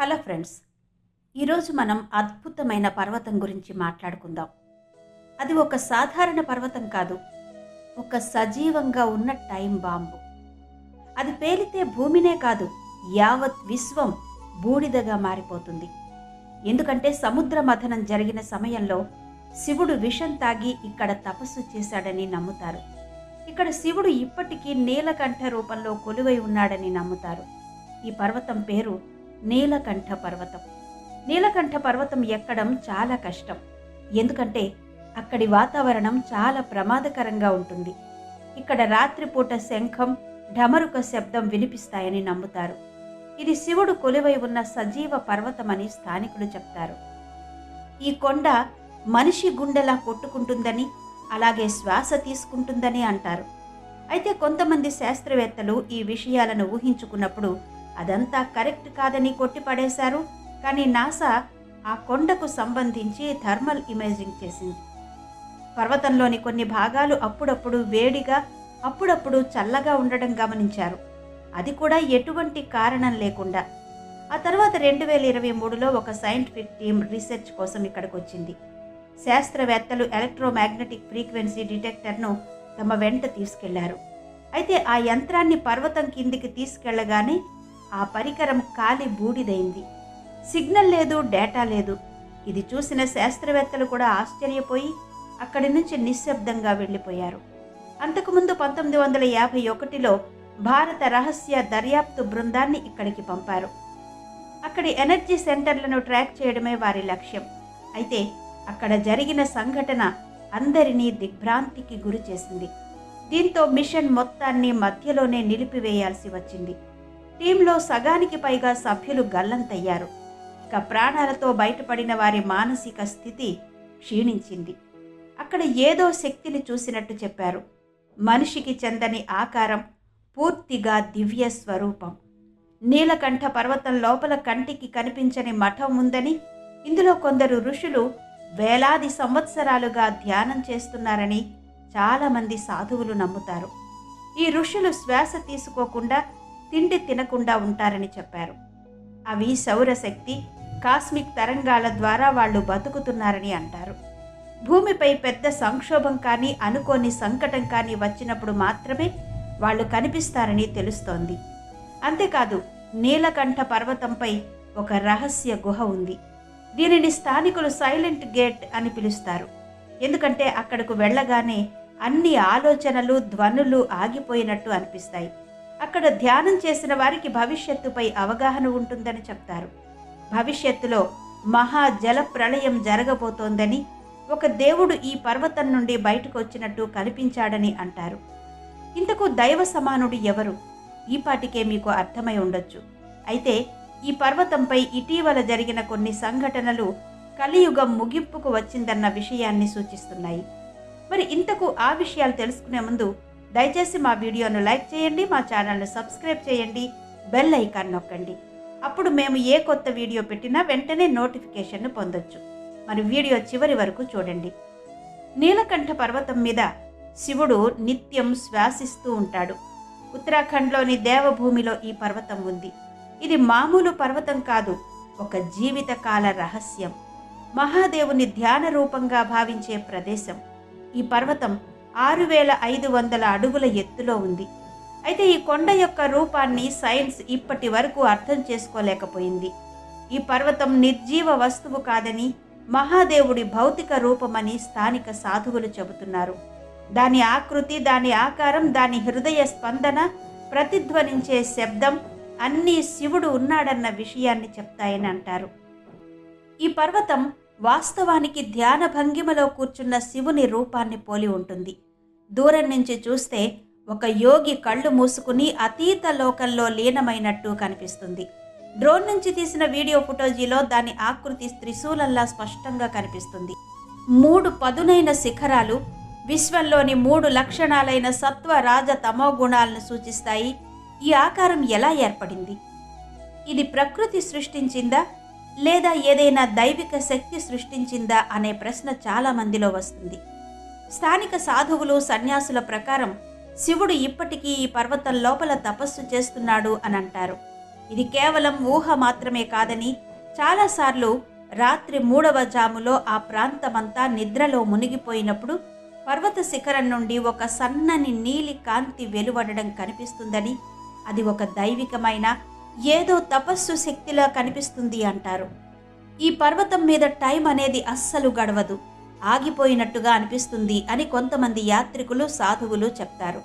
Hello friends ఈరోజు మనం అద్భుతమైన పర్వతం గురించి మాట్లాడుకుందాం. అది ఒక సాధారణ పర్వతం కాదు ఒక సజీవంగా ఉన్న టైం బాంబు. అది పేలితే భూమినే కాదు యావత్ విశ్వం బూడిదగా మారిపోతుంది. ఎందుకంటే సముద్ర మథనం జరిగిన సమయంలో శివుడు విషం తాగి ఇక్కడ తపస్సు చేశాడని నమ్ముతారు. ఇక్కడ శివుడు ఇప్పటికీ నీలకంఠ రూపంలో కొలువై ఉన్నాడని నమ్ముతారు. ఈ పర్వతం పేరు నీలకంఠ పర్వతం. నీలకంఠ పర్వతం ఎక్కడం చాలా కష్టం. ఎందుకంటే అక్కడి వాతావరణం చాలా ప్రమాదకరంగా ఉంటుంది. ఇక్కడ రాత్రిపూట శంఖం ఢమరుక శబ్దం వినిపిస్తాయని నమ్ముతారు. ఇది శివుడు కొలువై ఉన్న సజీవ పర్వతమని స్థానికులు చెప్తారు. ఈ కొండ మనిషి గుండెలా కొట్టుకుంటుందని అలాగే శ్వాస తీసుకుంటుందని అంటారు. అయితే కొంతమంది శాస్త్రవేత్తలు ఈ విషయాలను ఊహించుకున్నప్పుడు అదంతా కరెక్ట్ కాదని కొట్టిపడేశారు. కానీ నాసా ఆ కొండకు సంబంధించి థర్మల్ ఇమేజింగ్ చేసింది. పర్వతంలోని కొన్ని భాగాలు అప్పుడప్పుడు వేడిగా అప్పుడప్పుడు చల్లగా ఉండడం గమనించారు. అది కూడా ఎటువంటి కారణం లేకుండా. ఆ తర్వాత రెండు వేల ఇరవై మూడులో ఒక సైంటిఫిక్ టీం రీసెర్చ్ కోసం ఇక్కడికి వచ్చింది శాస్త్రవేత్తలు ఎలక్ట్రోమాగ్నెటిక్ ఫ్రీక్వెన్సీ డిటెక్టర్ను తమ వెంట తీసుకెళ్ళారు. అయితే ఆ యంత్రాన్ని పర్వతం కిందికి తీసుకెళ్ళగానే ఆ పరికరం కాలి బూడిదైంది. సిగ్నల్ లేదు డేటా లేదు. ఇది చూసిన శాస్త్రవేత్తలు కూడా ఆశ్చర్యపోయి అక్కడి నుంచి నిశ్శబ్దంగా వెళ్ళిపోయారు. అంతకుముందు పంతొమ్మిది వందల యాభై ఒకటిలో భారత రహస్య దర్యాప్తు బృందాన్ని ఇక్కడికి పంపారు. అక్కడి ఎనర్జీ సెంటర్లను ట్రాక్ చేయడమే వారి లక్ష్యం. అయితే అక్కడ జరిగిన సంఘటన అందరినీ దిగ్భ్రాంతికి గురి చేసింది. దీంతో మిషన్ మొత్తాన్ని మధ్యలోనే నిలిపివేయాల్సి వచ్చింది. టీంలో సగానికి పైగా సభ్యులు గల్లంతయ్యారు. ఇక ప్రాణాలతో బయటపడిన వారి మానసిక స్థితి క్షీణించింది. అక్కడ ఏదో శక్తిని చూసినట్టు చెప్పారు. మనిషికి చెందని ఆకారం పూర్తిగా దివ్య స్వరూపం. నీలకంఠ పర్వతం లోపల కంటికి కనిపించని మఠం ఉందని ఇందులో కొందరు ఋషులు వేలాది సంవత్సరాలుగా ధ్యానం చేస్తున్నారని చాలామంది సాధువులు నమ్ముతారు. ఈ ఋషులు శ్వాస తీసుకోకుండా తిండి తినకుండా ఉంటారని చెప్పారు. అవి సౌరశక్తి కాస్మిక్ తరంగాల ద్వారా వాళ్ళు బతుకుతున్నారని అంటారు. భూమిపై పెద్ద సంక్షోభం కానీ అనుకోని సంకటం కానీ వచ్చినప్పుడు మాత్రమే వాళ్ళు కనిపిస్తారని తెలుస్తోంది. అంతేకాదు నీలకంఠ పర్వతంపై ఒక రహస్య గుహ ఉంది. దీనిని స్థానికులు సైలెంట్ గేట్ అని పిలుస్తారు. ఎందుకంటే అక్కడకు వెళ్ళగానే అన్ని ఆలోచనలు ధ్వనులు ఆగిపోయినట్టు అనిపిస్తాయి. అక్కడ ధ్యానం చేసిన వారికి భవిష్యత్తుపై అవగాహన ఉంటుందని చెప్తారు. భవిష్యత్తులో మహా జల ప్రళయం జరగబోతోందని ఒక దేవుడు ఈ పర్వతం నుండి బయటకు వచ్చినట్టు కల్పించాడని అంటారు. ఇంతకు దైవ సమానుడు ఎవరు? ఈపాటికే మీకు అర్థమై ఉండొచ్చు. అయితే ఈ పర్వతంపై ఇటీవల జరిగిన కొన్ని సంఘటనలు కలియుగం ముగింపుకు వచ్చిందన్న విషయాన్ని సూచిస్తున్నాయి. మరి ఇంతకు ఆ విషయాలు తెలుసుకునే ముందు దయచేసి మా వీడియోను లైక్ చేయండి మా ఛానల్ను సబ్స్క్రైబ్ చేయండి బెల్ ఐకాన్ నొక్కండి. అప్పుడు మేము ఏ కొత్త వీడియో పెట్టినా వెంటనే నోటిఫికేషన్ను పొందొచ్చు. మరి వీడియో చివరి వరకు చూడండి. నీలకంఠ పర్వతం మీద శివుడు నిత్యం శ్వాసిస్తూ ఉంటాడు. ఉత్తరాఖండ్లోని దేవభూమిలో ఈ పర్వతం ఉంది. ఇది మామూలు పర్వతం కాదు ఒక జీవితకాల రహస్యం. మహాదేవుని ధ్యాన రూపంగా భావించే ప్రదేశం. ఈ పర్వతం ఆరు వేల ఐదు వందల అడుగుల ఎత్తులో ఉంది. అయితే ఈ కొండ యొక్క రూపాన్ని సైన్స్ ఇప్పటి వరకు అర్థం చేసుకోలేకపోయింది. ఈ పర్వతం నిర్జీవ వస్తువు కాదని మహాదేవుడి భౌతిక రూపమని స్థానిక సాధువులు చెబుతున్నారు. దాని ఆకృతి దాని ఆకారం దాని హృదయ స్పందన ప్రతిధ్వనించే శబ్దం అన్నీ శివుడు ఉన్నాడన్న విషయాన్ని చెప్తాయని అంటారు. ఈ పర్వతం వాస్తవానికి ధ్యాన భంగిమలో కూర్చున్న శివుని రూపాన్ని పోలి ఉంటుంది. దూరం నుంచి చూస్తే ఒక యోగి కళ్ళు మూసుకుని అతీత లోకంలో లీనమైనట్టు కనిపిస్తుంది. డ్రోన్ నుంచి తీసిన వీడియో ఫుటోజీలో దాని ఆకృతి త్రిశూలంలా స్పష్టంగా కనిపిస్తుంది. మూడు పదునైన శిఖరాలు విశ్వంలోని మూడు లక్షణాలైన సత్వ రాజ తమో గుణాలను సూచిస్తాయి. ఈ ఆకారం ఎలా ఏర్పడింది? ఇది ప్రకృతి సృష్టించిందా లేదా ఏదైనా దైవిక శక్తి సృష్టించిందా అనే ప్రశ్న చాలా మందిలో వస్తుంది. స్థానిక సాధువులు సన్యాసుల ప్రకారం శివుడు ఇప్పటికీ ఈ పర్వతం లోపల తపస్సు చేస్తున్నాడు అని అంటారు ఇది కేవలం ఊహ మాత్రమే కాదని చాలాసార్లు రాత్రి మూడవ జాములో ఆ ప్రాంతమంతా నిద్రలో మునిగిపోయినప్పుడు పర్వత శిఖరం నుండి ఒక సన్నని నీలి కాంతి వెలువడడం కనిపిస్తుందని అది ఒక దైవికమైన ఏదో తపస్సు శక్తిలా కనిపిస్తుంది అంటారు. ఈ పర్వతం మీద టైం అనేది అస్సలు గడవదు. ఆగిపోయినట్టుగా అనిపిస్తుంది అని కొంతమంది యాత్రికులు సాధువులు చెప్తారు.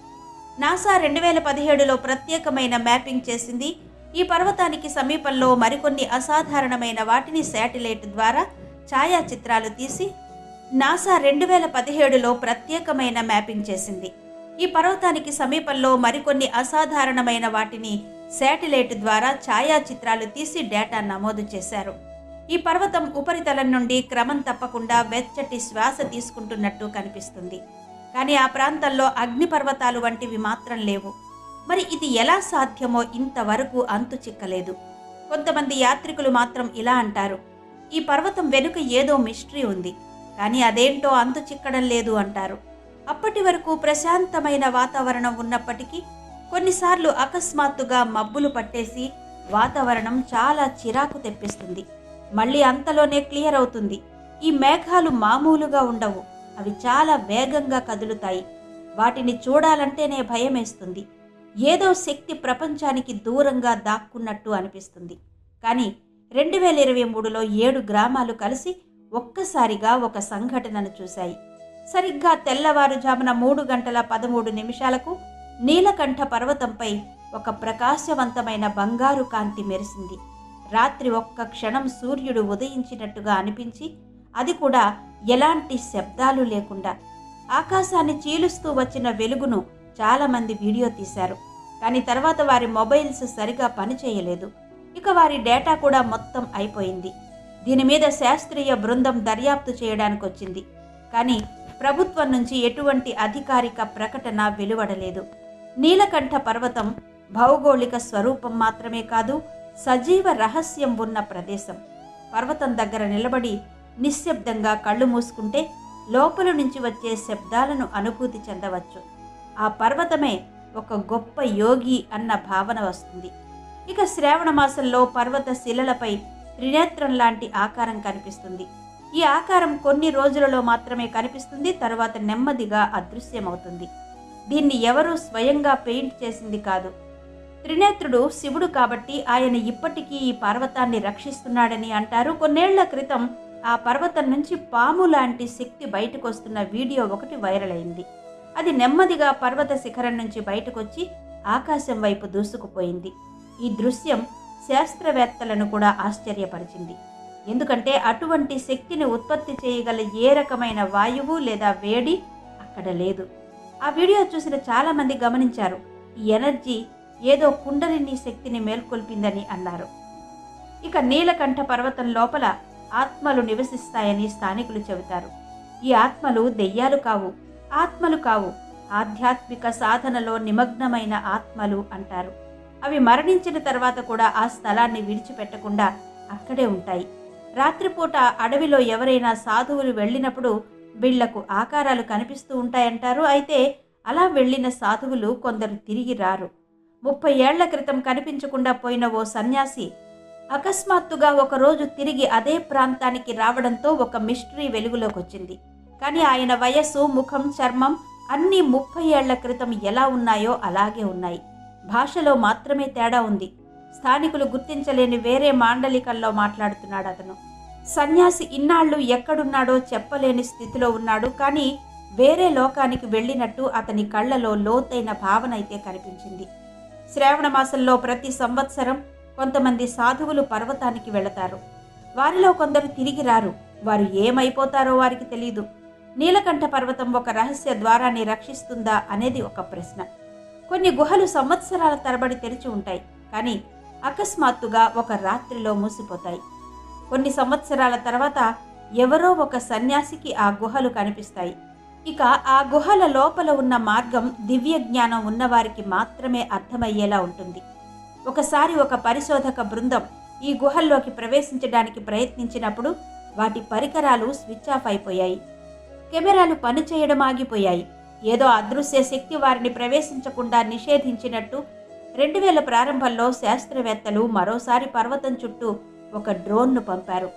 నాసా రెండు వేల పదిహేడులో ప్రత్యేకమైన మ్యాపింగ్ చేసింది. ఈ పర్వతానికి సమీపంలో మరికొన్ని అసాధారణమైన వాటిని శాటిలైట్ ద్వారా ఛాయాచిత్రాలు తీసి నాసా రెండు వేల పదిహేడులో ప్రత్యేకమైన మ్యాపింగ్ చేసింది. ఈ పర్వతానికి సమీపంలో మరికొన్ని అసాధారణమైన వాటిని శాటిలైట్ ద్వారా ఛాయాచిత్రాలు తీసి డేటా నమోదు చేశారు. ఈ పర్వతం ఉపరితలం నుండి క్రమం తప్పకుండా వెచ్చటి శ్వాస తీసుకుంటున్నట్టు కనిపిస్తుంది. కానీ ఆ ప్రాంతంలో అగ్నిపర్వతాలు వంటివి మాత్రం లేవు. మరి ఇది ఎలా సాధ్యమో ఇంతవరకు అంతు చిక్కలేదు. కొంతమంది యాత్రికులు మాత్రం ఇలా అంటారు. ఈ పర్వతం వెనుక ఏదో మిస్టరీ ఉంది. కానీ అదేంటో అంతు చిక్కడం లేదు అంటారు. అప్పటి వరకు ప్రశాంతమైన వాతావరణం ఉన్నప్పటికీ కొన్నిసార్లు అకస్మాత్తుగా మబ్బులు పట్టేసి వాతావరణం చాలా చిరాకు తెప్పిస్తుంది. మళ్ళీ అంతలోనే క్లియర్ అవుతుంది. ఈ మేఘాలు మామూలుగా ఉండవు. అవి చాలా వేగంగా కదులుతాయి. వాటిని చూడాలంటేనే భయమేస్తుంది. ఏదో శక్తి ప్రపంచానికి దూరంగా దాక్కున్నట్టు అనిపిస్తుంది. కానీ రెండు వేల ఇరవై మూడులో ఏడు గ్రామాలు కలిసి ఒక్కసారిగా ఒక సంఘటనను చూశాయి. సరిగ్గా తెల్లవారుజామున మూడు గంటల పదమూడు నిమిషాలకు నీలకంఠ పర్వతంపై ఒక ప్రకాశవంతమైన బంగారు కాంతి మెరిసింది. రాత్రి ఒక్క క్షణం సూర్యుడు ఉదయించినట్టుగా అనిపించి అది కూడా ఎలాంటి శబ్దాలు లేకుండా. ఆకాశాన్ని చీలుస్తూ వచ్చిన వెలుగును చాలామంది వీడియో తీశారు. కానీ తర్వాత వారి మొబైల్స్ సరిగా పనిచేయలేదు. ఇక వారి డేటా కూడా మొత్తం అయిపోయింది. దీని మీద శాస్త్రీయ బృందం దర్యాప్తు చేయడానికి వచ్చింది కానీ ప్రభుత్వం నుంచి ఎటువంటి అధికారిక ప్రకటన వెలువడలేదు. నీలకంఠ పర్వతం భౌగోళిక స్వరూపం మాత్రమే కాదు సజీవ రహస్యం ఉన్న ప్రదేశం. పర్వతం దగ్గర నిలబడి నిశ్శబ్దంగా కళ్ళు మూసుకుంటే లోపల నుంచి వచ్చే శబ్దాలను అనుభూతి చెందవచ్చు. ఆ పర్వతమే ఒక గొప్ప యోగి అన్న భావన వస్తుంది. ఇక శ్రావణ మాసంలో పర్వత శిలలపై త్రినేత్రం లాంటి ఆకారం కనిపిస్తుంది. ఈ ఆకారం కొన్ని రోజులలో మాత్రమే కనిపిస్తుంది తర్వాత నెమ్మదిగా అదృశ్యమవుతుంది. దీన్ని ఎవరూ స్వయంగా పెయింట్ చేసింది కాదు. త్రినేత్రుడు శివుడు కాబట్టి ఆయన ఇప్పటికీ ఈ పర్వతాన్ని రక్షిస్తున్నాడని అంటారు. కొన్నేళ్ళ క్రితం ఆ పర్వతం నుంచి పాము లాంటి శక్తి బయటకు వస్తున్న వీడియో ఒకటి వైరల్ అయింది. అది నెమ్మదిగా పర్వత శిఖరం నుంచి బయటకొచ్చి ఆకాశం వైపు దూసుకుపోయింది. ఈ దృశ్యం శాస్త్రవేత్తలను కూడా ఆశ్చర్యపరిచింది. ఎందుకంటే అటువంటి శక్తిని ఉత్పత్తి చేయగల ఏ రకమైన వాయువు లేదా వేడి అక్కడ లేదు. ఆ వీడియో చూసిన చాలామంది గమనించారు. ఈ ఎనర్జీ ఏదో కుండలిని శక్తిని మేల్కొల్పిందని అన్నారు. ఇక నీలకంఠ పర్వతం లోపల ఆత్మలు నివసిస్తాయని స్థానికులు చెబుతారు. ఈ ఆత్మలు దెయ్యాలు కావు ఆత్మలు కావు. ఆధ్యాత్మిక సాధనలో నిమగ్నమైన ఆత్మలు అంటారు. అవి మరణించిన తర్వాత కూడా ఆ స్థలాన్ని విడిచిపెట్టకుండా అక్కడే ఉంటాయి. రాత్రిపూట అడవిలో ఎవరైనా సాధువులు వెళ్ళినప్పుడు వీళ్ళకు ఆకారాలు కనిపిస్తూ ఉంటాయంటారు. అయితే అలా వెళ్ళిన సాధువులు కొందరు తిరిగి రారు. ముప్పై ఏళ్ళ క్రితం కనిపించకుండా పోయిన ఓ సన్యాసి అకస్మాత్తుగా ఒకరోజు తిరిగి అదే ప్రాంతానికి రావడంతో ఒక మిస్టరీ వెలుగులోకి వచ్చింది కానీ ఆయన వయస్సు ముఖం చర్మం అన్నీ ముప్పై ఏళ్ళ క్రితం ఎలా ఉన్నాయో అలాగే ఉన్నాయి. భాషలో మాత్రమే తేడా ఉంది. స్థానికులు గుర్తించలేని వేరే మాండలికల్లో మాట్లాడుతున్నాడు అతను. సన్యాసి ఇన్నాళ్ళు ఎక్కడున్నాడో చెప్పలేని స్థితిలో ఉన్నాడు కానీ వేరే లోకానికి వెళ్ళినట్టు అతని కళ్ళలో లోతైన భావన అయితే కనిపించింది. శ్రావణ మాసంలో ప్రతి సంవత్సరం కొంతమంది సాధువులు పర్వతానికి వెళతారు. వారిలో కొందరు తిరిగి రారు. వారు ఏమైపోతారో వారికి తెలియదు నీలకంఠ పర్వతం ఒక రహస్య ద్వారాన్ని రక్షిస్తుందా అనేది ఒక ప్రశ్న. కొన్ని గుహలు సంవత్సరాల తరబడి తెరిచి ఉంటాయి. కానీ అకస్మాత్తుగా ఒక రాత్రిలో మూసిపోతాయి. కొన్ని సంవత్సరాల తర్వాత ఎవరో ఒక సన్యాసికి ఆ గుహలు కనిపిస్తాయి. ఇక ఆ గుహల లోపల ఉన్న మార్గం దివ్య జ్ఞానం ఉన్నవారికి మాత్రమే అర్థమయ్యేలా ఉంటుంది. ఒకసారి ఒక పరిశోధక బృందం ఈ గుహల్లోకి ప్రవేశించడానికి ప్రయత్నించినప్పుడు వాటి పరికరాలు స్విచ్ ఆఫ్ అయిపోయాయి. కెమెరాలు పనిచేయడం ఆగిపోయాయి. ఏదో అదృశ్య శక్తి వారిని ప్రవేశించకుండా నిషేధించినట్టు రెండు వేల ప్రారంభంలో శాస్త్రవేత్తలు మరోసారి పర్వతం చుట్టూ ఒక డ్రోన్ను పంపారు.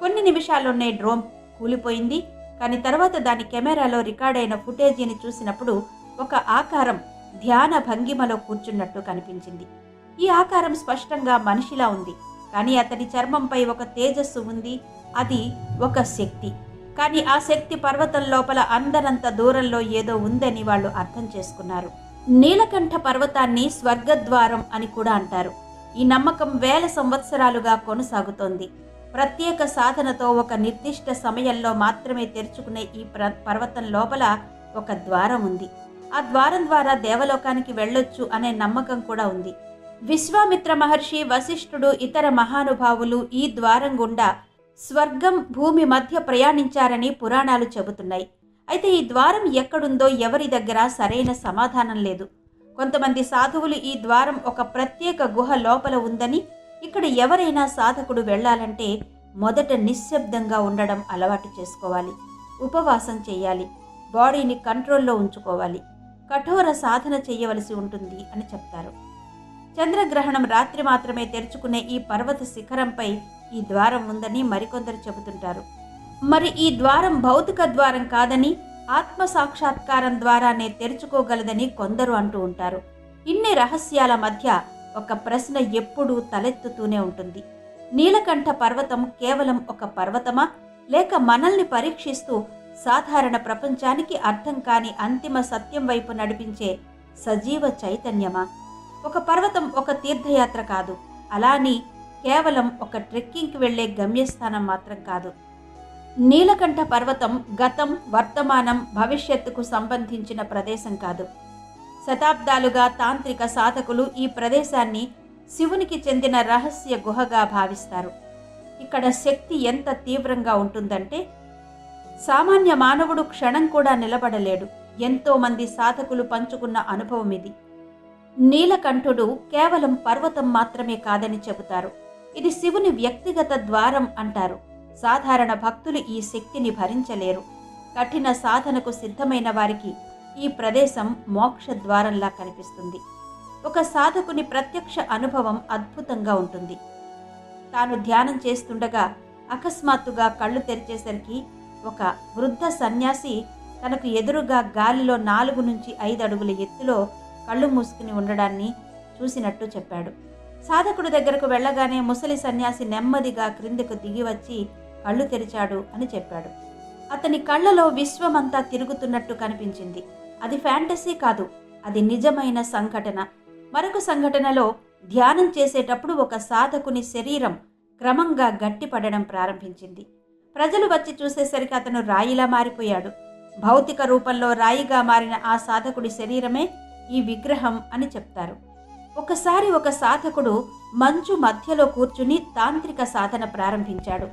కొన్ని నిమిషాల్లోనే డ్రోన్ కూలిపోయింది. కానీ తర్వాత దాని కెమెరాలో రికార్డైన ఫుటేజీని చూసినప్పుడు ఒక ఆకారం ధ్యాన భంగిమలో కూర్చున్నట్టు కనిపించింది. ఈ ఆకారం స్పష్టంగా మనిషిలా ఉంది. కానీ అతని చర్మంపై ఒక తేజస్సు ఉంది. అది ఒక శక్తి. కానీ ఆ శక్తి పర్వతం లోపల అందరంత దూరంలో ఏదో ఉందని వాళ్ళు అర్థం చేసుకున్నారు. నీలకంఠ పర్వతాన్ని స్వర్గద్వారం అని కూడా అంటారు. ఈ నమ్మకం వేల సంవత్సరాలుగా కొనసాగుతోంది. ప్రత్యేక సాధనతో ఒక నిర్దిష్ట సమయంలో మాత్రమే తెరుచుకునే ఈ ప్ర పర్వతం లోపల ఒక ద్వారం ఉంది. ఆ ద్వారం ద్వారా దేవలోకానికి వెళ్ళొచ్చు అనే నమ్మకం కూడా ఉంది. విశ్వామిత్ర మహర్షి వశిష్ఠుడు ఇతర మహానుభావులు ఈ ద్వారం గుండా స్వర్గం భూమి మధ్య ప్రయాణించారని పురాణాలు చెబుతున్నాయి. అయితే ఈ ద్వారం ఎక్కడుందో ఎవరి దగ్గర సరైన సమాధానం లేదు. కొంతమంది సాధువులు ఈ ద్వారం ఒక ప్రత్యేక గుహ లోపల ఉందని ఇక్కడ ఎవరైనా సాధకుడు వెళ్ళాలంటే మొదట నిశ్శబ్దంగా ఉండడం అలవాటు చేసుకోవాలి. ఉపవాసం చేయాలి. బాడీని కంట్రోల్లో ఉంచుకోవాలి. కఠోర సాధన చేయవలసి ఉంటుంది అని చెప్తారు. చంద్రగ్రహణం రాత్రి మాత్రమే తెరుచుకునే ఈ పర్వత శిఖరంపై ఈ ద్వారం ఉందని మరికొందరు చెబుతుంటారు. మరి ఈ ద్వారం భౌతిక ద్వారం కాదని ఆత్మ సాక్షాత్కారం ద్వారానే తెరుచుకోగలదని కొందరు అంటూ ఉంటారు. ఇన్ని రహస్యాల మధ్య ఒక ప్రశ్న ఎప్పుడూ తలెత్తుతూనే ఉంటుంది. నీలకంఠ పర్వతం కేవలం ఒక పర్వతమా? లేక మనల్ని పరీక్షిస్తూ సాధారణ ప్రపంచానికి అర్థం కాని అంతిమ సత్యం వైపు నడిపించే సజీవ చైతన్యమా? ఒక పర్వతం ఒక తీర్థయాత్ర కాదు. అలాని కేవలం ఒక ట్రెక్కింగ్కి వెళ్ళే గమ్యస్థానం మాత్రం కాదు. నీలకంఠ పర్వతం గతం వర్తమానం భవిష్యత్తుకు సంబంధించిన ప్రదేశం కాదు. శతాబ్దాలుగా తాంత్రిక సాధకులు ఈ ప్రదేశాన్ని శివునికి చెందిన రహస్య గుహగా భావిస్తారు. ఇక్కడ శక్తి ఎంత తీవ్రంగా ఉంటుందంటే సామాన్య మానవుడు క్షణం కూడా నిలబడలేడు. ఎంతోమంది సాధకులు పంచుకున్న అనుభవం ఇది. నీలకంఠుడు కేవలం పర్వతం మాత్రమే కాదని చెబుతారు. ఇది శివుని వ్యక్తిగత ద్వారం అంటారు. సాధారణ భక్తులు ఈ శక్తిని భరించలేరు. కఠిన సాధనకు సిద్ధమైన వారికి ఈ ప్రదేశం మోక్ష ద్వారంలా కనిపిస్తుంది. ఒక సాధకుని ప్రత్యక్ష అనుభవం అద్భుతంగా ఉంటుంది. తాను ధ్యానం చేస్తుండగా అకస్మాత్తుగా కళ్ళు తెరిచేసరికి ఒక వృద్ధ సన్యాసి తనకు ఎదురుగా గాలిలో నాలుగు నుంచి ఐదు అడుగుల ఎత్తులో కళ్ళు మూసుకుని ఉండడాన్ని చూసినట్టు చెప్పాడు. సాధకుడు దగ్గరకు వెళ్ళగానే ముసలి సన్యాసి నెమ్మదిగా క్రిందకు దిగి వచ్చి కళ్ళు తెరిచాడు అని చెప్పాడు. అతని కళ్ళలో విశ్వమంతా తిరుగుతున్నట్టు కనిపించింది. అది ఫ్యాంటసీ కాదు. అది నిజమైన సంఘటన. మరొక సంఘటనలో ధ్యానం చేసేటప్పుడు ఒక సాధకుని శరీరం క్రమంగా గట్టిపడడం ప్రారంభించింది. ప్రజలు వచ్చి చూసేసరికి అతను రాయిలా మారిపోయాడు. భౌతిక రూపంలో రాయిగా మారిన ఆ సాధకుడి శరీరమే ఈ విగ్రహం అని చెప్తారు. ఒకసారి ఒక సాధకుడు మంచు మధ్యలో కూర్చుని తాంత్రిక సాధన ప్రారంభించాడు.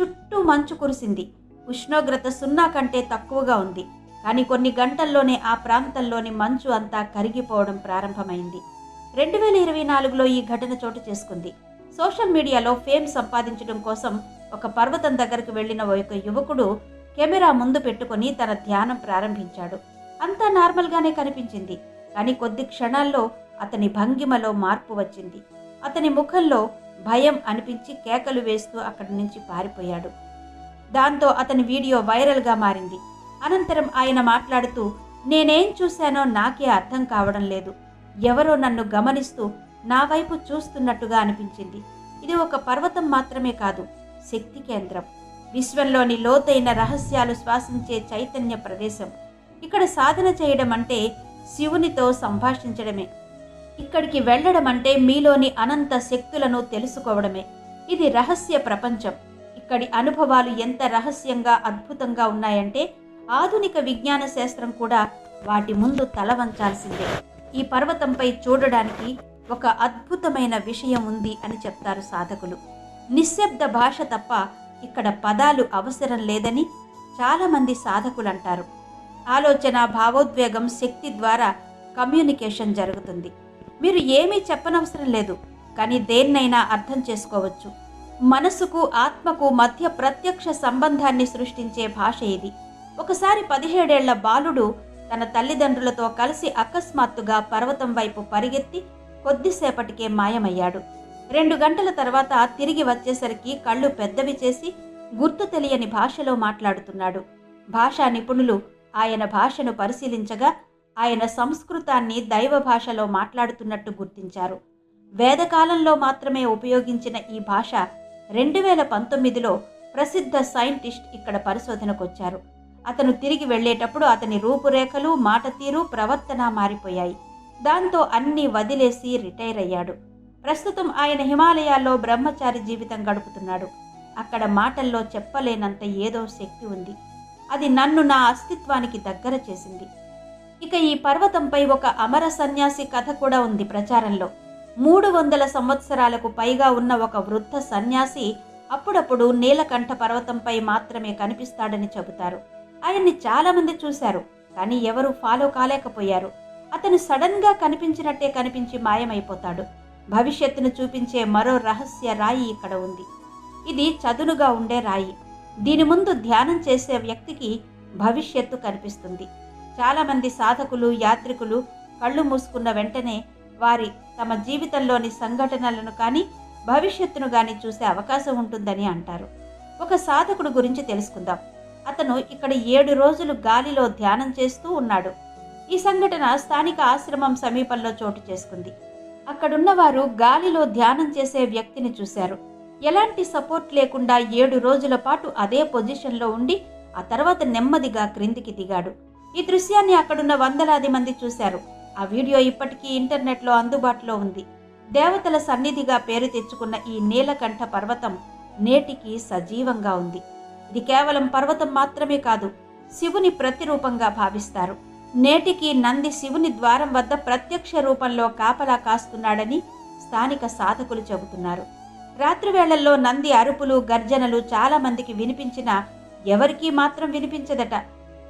చుట్టూ మంచు కురిసింది. ఉష్ణోగ్రత సున్నా కంటే తక్కువగా ఉంది. కానీ కొన్ని గంటల్లోనే ఆ ప్రాంతంలోని మంచు అంతా కరిగిపోవడం ప్రారంభమైంది. రెండు వేల ఇరవై నాలుగులో ఈ ఘటన చోటు చేసుకుంది. సోషల్ మీడియాలో ఫేమ్ సంపాదించడం కోసం ఒక పర్వతం దగ్గరకు వెళ్ళిన ఒక యువకుడు కెమెరా ముందు పెట్టుకొని తన ధ్యానం ప్రారంభించాడు. అంతా నార్మల్గానే కనిపించింది. కానీ కొద్ది క్షణాల్లో అతని భంగిమలో మార్పు వచ్చింది. అతని ముఖంలో భయం అనిపించి కేకలు వేస్తూ అక్కడి నుంచి పారిపోయాడు. దాంతో అతని వీడియో వైరల్గా మారింది. అనంతరం ఆయన మాట్లాడుతూ నేనేం చూశానో నాకే అర్థం కావడం లేదు. ఎవరో నన్ను గమనిస్తూ నా వైపు చూస్తున్నట్టుగా అనిపించింది. ఇది ఒక పర్వతం మాత్రమే కాదు శక్తి కేంద్రం. విశ్వంలోని లోతైన రహస్యాలు శ్వాసించే చైతన్య ప్రదేశం. ఇక్కడ సాధన చేయడం అంటే శివునితో సంభాషించడమే. ఇక్కడికి వెళ్ళడం అంటే మీలోని అనంత శక్తులను తెలుసుకోవడమే. ఇది రహస్య ప్రపంచం. ఇక్కడి అనుభవాలు ఎంత రహస్యంగా అద్భుతంగా ఉన్నాయంటే ఆధునిక విజ్ఞాన శాస్త్రం కూడా వాటి ముందు తల వంచాల్సిందే. ఈ పర్వతంపై చూడడానికి ఒక అద్భుతమైన విషయం ఉంది అని చెప్తారు సాధకులు. నిశ్శబ్ద భాష తప్ప ఇక్కడ పదాలు అవసరం లేదని చాలామంది సాధకులు అంటారు ఆలోచన భావోద్వేగం శక్తి ద్వారా కమ్యూనికేషన్ జరుగుతుంది. మీరు ఏమీ చెప్పనవసరం లేదు కానీ దేన్నైనా అర్థం చేసుకోవచ్చు. మనసుకు ఆత్మకు మధ్య ప్రత్యక్ష సంబంధాన్ని సృష్టించే భాష ఇది. ఒకసారి పదిహేడేళ్ళ బాలుడు తన తల్లిదండ్రులతో కలిసి అకస్మాత్తుగా పర్వతం వైపు పరిగెత్తి కొద్దిసేపటికే మాయమయ్యాడు. రెండు గంటల తర్వాత తిరిగి వచ్చేసరికి కళ్ళు పెద్దవి చేసి గుర్తు తెలియని భాషలో మాట్లాడుతున్నాడు. భాషా నిపుణులు ఆయన భాషను పరిశీలించగా ఆయన సంస్కృతాన్ని దైవ భాషలో మాట్లాడుతున్నట్టు గుర్తించారు. వేదకాలంలో మాత్రమే ఉపయోగించిన ఈ భాష రెండు వేల పంతొమ్మిదిలో ప్రసిద్ధ సైంటిస్ట్ ఇక్కడ పరిశోధనకొచ్చారు. అతను తిరిగి వెళ్ళేటప్పుడు అతని రూపురేఖలు మాట తీరు ప్రవర్తన మారిపోయాయి. దాంతో అన్నీ వదిలేసి రిటైర్ అయ్యాడు. ప్రస్తుతం ఆయన హిమాలయాల్లో బ్రహ్మచారి జీవితం గడుపుతున్నాడు. అక్కడ మాటల్లో చెప్పలేనంత ఏదో శక్తి ఉంది. అది నన్ను నా అస్తిత్వానికి దగ్గర చేసింది. ఇక ఈ పర్వతంపై ఒక అమర సన్యాసి కథ కూడా ఉంది ప్రచారంలో. మూడు వందల సంవత్సరాలకు పైగా ఉన్న ఒక వృద్ధ సన్యాసి అప్పుడప్పుడు నీలకంఠ పర్వతంపై మాత్రమే కనిపిస్తాడని చెబుతారు. ఆయన్ని చాలామంది చూశారు కానీ ఎవరూ ఫాలో కాలేకపోయారు. అతను సడన్గా కనిపించినట్టే కనిపించి మాయమైపోతాడు. భవిష్యత్తును చూపించే మరో రహస్య రాయి ఇక్కడ ఉంది. ఇది చదునుగా ఉండే రాయి. దీని ముందు ధ్యానం చేసే వ్యక్తికి భవిష్యత్తు కనిపిస్తుంది. చాలామంది సాధకులు యాత్రికులు కళ్ళు మూసుకున్న వెంటనే వారి తమ జీవితంలోని సంఘటనలను కానీ భవిష్యత్తును కానీ చూసే అవకాశం ఉంటుందని అంటారు. ఒక సాధకుడు గురించి తెలుసుకుందాం. అతను ఇక్కడ ఏడు రోజులు గాలిలో ధ్యానం చేస్తూ ఉన్నాడు. ఈ సంఘటన స్థానిక ఆశ్రమం సమీపంలో చోటు చేసుకుంది. అక్కడున్న వారు గాలిలో ధ్యానం చేసే వ్యక్తిని చూశారు. ఎలాంటి సపోర్ట్ లేకుండా ఏడు రోజుల పాటు అదే పొజిషన్లో ఉండి ఆ తర్వాత నెమ్మదిగా క్రిందికి దిగాడు. ఈ దృశ్యాన్ని అక్కడున్న వందలాది మంది చూశారు. ఆ వీడియో ఇప్పటికీ ఇంటర్నెట్లో అందుబాటులో ఉంది. దేవతల సన్నిధిగా పేరు తెచ్చుకున్న ఈ నీలకంఠ పర్వతం నేటికి సజీవంగా ఉంది. ఇది కేవలం పర్వతం మాత్రమే కాదు శివుని ప్రతిరూపంగా భావిస్తారు. నేటికి నంది శివుని ద్వారం వద్ద ప్రత్యక్ష రూపంలో కాపలా కాస్తున్నాడని స్థానిక సాధకులు చెబుతున్నారు. రాత్రి వేళల్లో నంది అరుపులు గర్జనలు చాలా మందికి వినిపించినా ఎవరికీ మాత్రం వినిపించదట.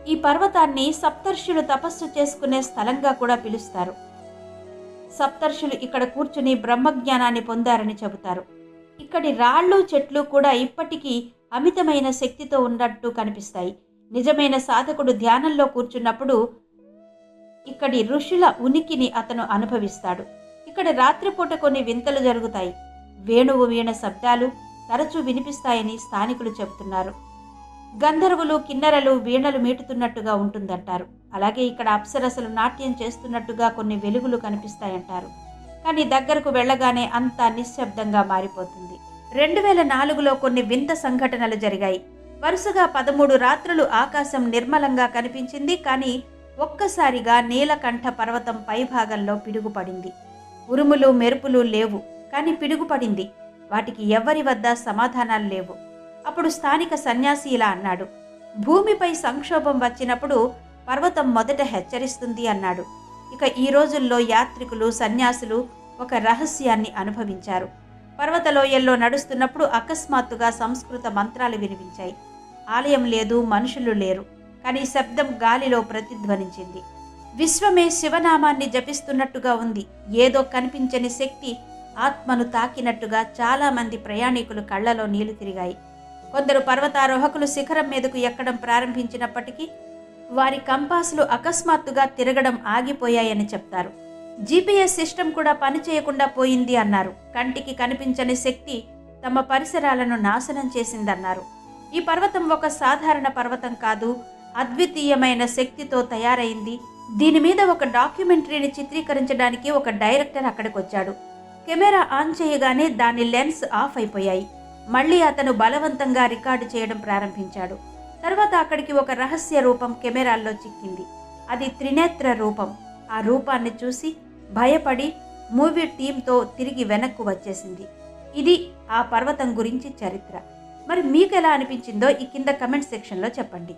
ఈ పర్వతాన్ని సప్తర్షులు తపస్సు చేసుకునే స్థలంగా కూడా పిలుస్తారు. సప్తర్షులు ఇక్కడ కూర్చుని బ్రహ్మజ్ఞానాన్ని పొందారని చెబుతారు. ఇక్కడి రాళ్ళు చెట్లు కూడా ఇప్పటికీ అమితమైన శక్తితో ఉన్నట్టు కనిపిస్తాయి. నిజమైన సాధకుడు ధ్యానంలో కూర్చున్నప్పుడు ఇక్కడి ఋషుల ఉనికిని అతను అనుభవిస్తాడు. ఇక్కడ రాత్రిపూట కొన్ని వింతలు జరుగుతాయి. వేణువు వీణ శబ్దాలు తరచూ వినిపిస్తాయని స్థానికులు చెబుతున్నారు. గంధర్వులు కిన్నెరలు వీణలు మీటుతున్నట్టుగా ఉంటుందంటారు. అలాగే ఇక్కడ అప్సరసలు నాట్యం చేస్తున్నట్టుగా కొన్ని వెలుగులు కనిపిస్తాయంటారు. కానీ దగ్గరకు వెళ్ళగానే అంతా నిశ్శబ్దంగా మారిపోతుంది. రెండు వేల నాలుగులో కొన్ని వింత సంఘటనలు జరిగాయి. వరుసగా పదమూడు రాత్రులు ఆకాశం నిర్మలంగా కనిపించింది కానీ ఒక్కసారిగా నీలకంఠ పర్వతం పైభాగంలో పిడుగుపడింది. ఉరుములు మెరుపులు లేవు కానీ పిడుగుపడింది. వాటికి ఎవ్వరి వద్ద సమాధానాలు లేవు. అప్పుడు స్థానిక సన్యాసి ఇలా అన్నాడు. భూమిపై సంక్షోభం వచ్చినప్పుడు పర్వతం మొదట హెచ్చరిస్తుంది అన్నాడు. ఇక ఈ రోజుల్లో యాత్రికులు సన్యాసులు ఒక రహస్యాన్ని అనుభవించారు. పర్వతలోయల్లో నడుస్తున్నప్పుడు అకస్మాత్తుగా సంస్కృత మంత్రాలు వినిపించాయి. ఆలయం లేదు మనుషులు లేరు. కానీ శబ్దం గాలిలో ప్రతిధ్వనించింది. విశ్వమే శివనామాన్ని జపిస్తున్నట్టుగా ఉంది. ఏదో కనిపించని శక్తి ఆత్మను తాకినట్టుగా చాలామంది ప్రయాణికులు కళ్ళలో నీళ్ళు తిరిగాయి. కొందరు పర్వతారోహకులు శిఖరం మీదకు ఎక్కడం ప్రారంభించినప్పటికీ వారి కంపాసులు అకస్మాత్తుగా తిరగడం ఆగిపోయాయని చెప్తారు. జీపీఎస్ సిస్టమ్ కూడా పనిచేయకుండా పోయింది అన్నారు. కంటికి కనిపించని శక్తి తమ పరిసరాలను నాశనం చేసిందన్నారు. ఈ పర్వతం ఒక సాధారణ పర్వతం కాదు అద్వితీయమైన శక్తితో తయారైంది. దీని మీద ఒక డాక్యుమెంటరీని చిత్రీకరించడానికి ఒక డైరెక్టర్ అక్కడికి వచ్చాడు కెమెరా ఆన్ చేయగానే దాని లెన్స్ ఆఫ్ అయిపోయాయి. మళ్ళీ అతను బలవంతంగా రికార్డు చేయడం ప్రారంభించాడు. తర్వాత అక్కడికి ఒక రహస్య రూపం కెమెరాల్లో చిక్కింది. అది త్రినేత్ర రూపం. ఆ రూపాన్ని చూసి భయపడి మూవీ టీంతో తిరిగి వెనక్కు వచ్చేసింది. ఇది ఆ పర్వతం గురించి చరిత్ర. మరి మీకు ఎలా అనిపించిందో ఈ కింద కమెంట్ సెక్షన్లో చెప్పండి.